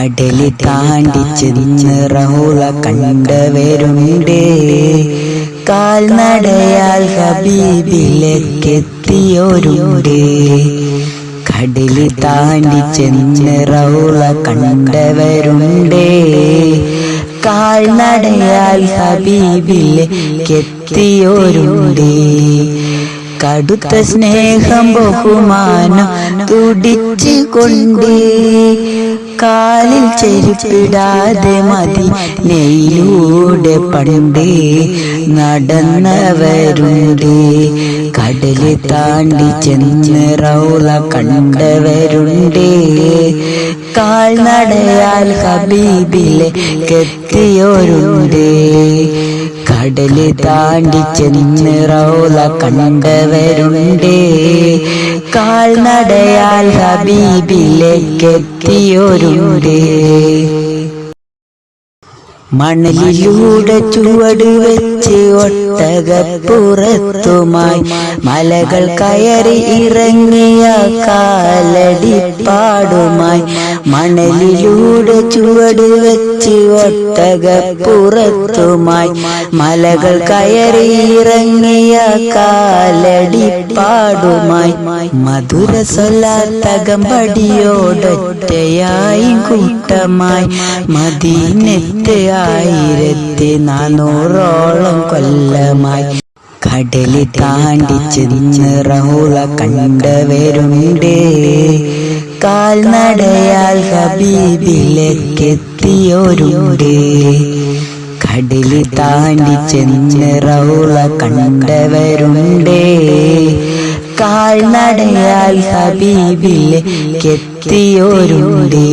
കടലി താണ്ടി ചെന്ന് റഹുള കണ്ടവരുണ്ട് കാൽനടയാൽ ഹബീബിലേക്കെത്തിയോരുണ്ട്. കടലി താണ്ടി ചെന്ന് റൗള കണ്ടവരുണ്ട് കാൽനടയാൽ ഹബീബിലേക്കെത്തിയോരുണ്ട്. കടുത്ത സ്നേഹം ബഹുമാനം തുടിച്ചു കൊണ്ട് കാലിൽ ചെരുപ്പിടാതെ മതി. നെയ്യിലൂടെ പണ്ട് നടന്നവരുണ്ട്. കടൽ താണ്ടി ചെന്ന് റൗള കണ്ടവരുണ്ട്. കാൽനടയാൽ ഹബീബിലെ കെത്തിയോരുണ്ട്. കടൽ താണ്ടി ചെന്ന് റൗള കണ്ടവരുണ്ട്. കാൽനടയാൽ ഹബീബിലേക്കെത്തിയോരുണ്ട് മണലിലൂടെ ചുവട് വെച്ച് ഒട്ടകപ്പുറത്തുമായി മലകൾ കയറി ഇറങ്ങിയ കാലടിപ്പാടുമായി മണലിലൂടെ ചുവട് വെച്ച് ഒട്ടകപ്പുറത്തുമായി മലകൾ കയറി ഇറങ്ങിയ കാലടിപ്പാടുമായി മധുര സൊല്ലാത്തകമ്പടിയോടൊറ്റയായി കൂട്ടമായി മതിനെത്തെ ആയിരത്തി നാനൂറോളം കൊല്ലമായി. കടലി താണ്ടി ചെന്ന് റഹുള കണ്ടവരുണ്ട്. കാൽനടയാൽ ഹബീബിലേക്കെത്തിയോരുണ്ട്. കടലി താണ്ടി ചെന്ന് റൗള കണ്ടവരുണ്ട് കാൽനടയാൽ ഹബീബിലേക്കെത്തിയോരുണ്ട്.